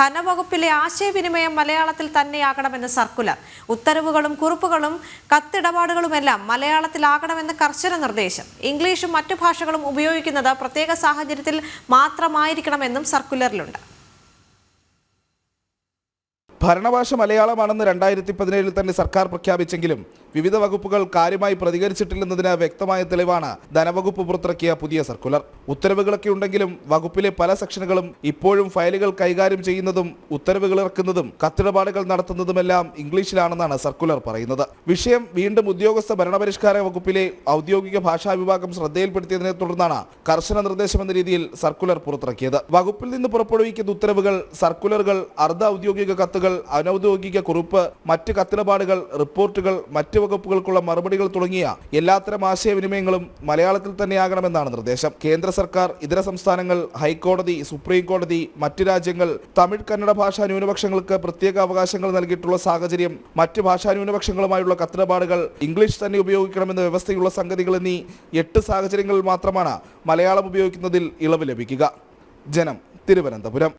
ധനവകുപ്പിലെ ആശയവിനിമയം മലയാളത്തിൽ തന്നെയാകണമെന്ന് സർക്കുലർ. ഉത്തരവുകളും കുറിപ്പുകളും കത്തിടപാടുകളുമെല്ലാം മലയാളത്തിലാകണമെന്ന് കർശന നിർദ്ദേശം. ഇംഗ്ലീഷും മറ്റു ഭാഷകളും ഉപയോഗിക്കുന്നത് പ്രത്യേക സാഹചര്യത്തിൽ മാത്രമായിരിക്കണമെന്നും സർക്കുലറിലുണ്ട്. ഭരണഭാഷ മലയാളമാണെന്ന് രണ്ടായിരത്തി പതിനേഴിൽ തന്നെ സർക്കാർ പ്രഖ്യാപിച്ചെങ്കിലും വിവിധ വകുപ്പുകൾ കാര്യമായി പ്രതികരിച്ചിട്ടില്ലെന്നതിന് വ്യക്തമായ തെളിവാണ് ധനവകുപ്പ് പുറത്തിറക്കിയ പുതിയ സർക്കുലർ. ഉത്തരവുകളൊക്കെ ഉണ്ടെങ്കിലും വകുപ്പിലെ പല സെക്ഷനുകളും ഇപ്പോഴും ഫയലുകൾ കൈകാര്യം ചെയ്യുന്നതും ഉത്തരവുകൾ ഇറക്കുന്നതും കത്തിടപാടുകൾ നടത്തുന്നതുമെല്ലാം ഇംഗ്ലീഷിലാണെന്നാണ് സർക്കുലർ പറയുന്നത്. വിഷയം വീണ്ടും ഉദ്യോഗസ്ഥ ഭരണപരിഷ്കാര വകുപ്പിലെ ഔദ്യോഗിക ഭാഷാ വിഭാഗം ശ്രദ്ധയിൽപ്പെടുത്തിയതിനെ തുടർന്നാണ് കർശന നിർദ്ദേശം എന്ന രീതിയിൽ സർക്കുലർ പുറത്തിറക്കിയത്. വകുപ്പിൽ നിന്ന് പുറപ്പെടുവിക്കുന്ന ഉത്തരവുകൾ സർക്കുലറുകൾ അർദ്ധ ഔദ്യോഗിക കത്തുകൾ അനൌദ്യോഗിക കുറിപ്പ് മറ്റ് കത്തിടപാടുകൾ റിപ്പോർട്ടുകൾ മറ്റ് വകുപ്പുകൾക്കുള്ള മറുപടികൾ തുടങ്ങിയ എല്ലാത്തരം ആശയവിനിമയങ്ങളും മലയാളത്തിൽ തന്നെയാകണമെന്നാണ് നിർദ്ദേശം. കേന്ദ്ര സർക്കാർ ഇതര സംസ്ഥാനങ്ങൾ ഹൈക്കോടതി സുപ്രീം കോടതി മറ്റ് രാജ്യങ്ങൾ തമിഴ് കന്നഡ ഭാഷാ ന്യൂനപക്ഷങ്ങൾക്ക് പ്രത്യേക അവകാശങ്ങൾ നൽകിയിട്ടുള്ള സാഹചര്യം മറ്റ് ഭാഷാ ന്യൂനപക്ഷങ്ങളുമായുള്ള കത്തിടപാടുകൾ ഇംഗ്ലീഷ് തന്നെ ഉപയോഗിക്കണമെന്ന വ്യവസ്ഥയുള്ള സംഗതികൾ എന്നീ എട്ട് സാഹചര്യങ്ങളിൽ മാത്രമാണ് മലയാളം ഉപയോഗിക്കുന്നതിൽ ഇളവ് ലഭിക്കുക. ജനം തിരുവനന്തപുരം.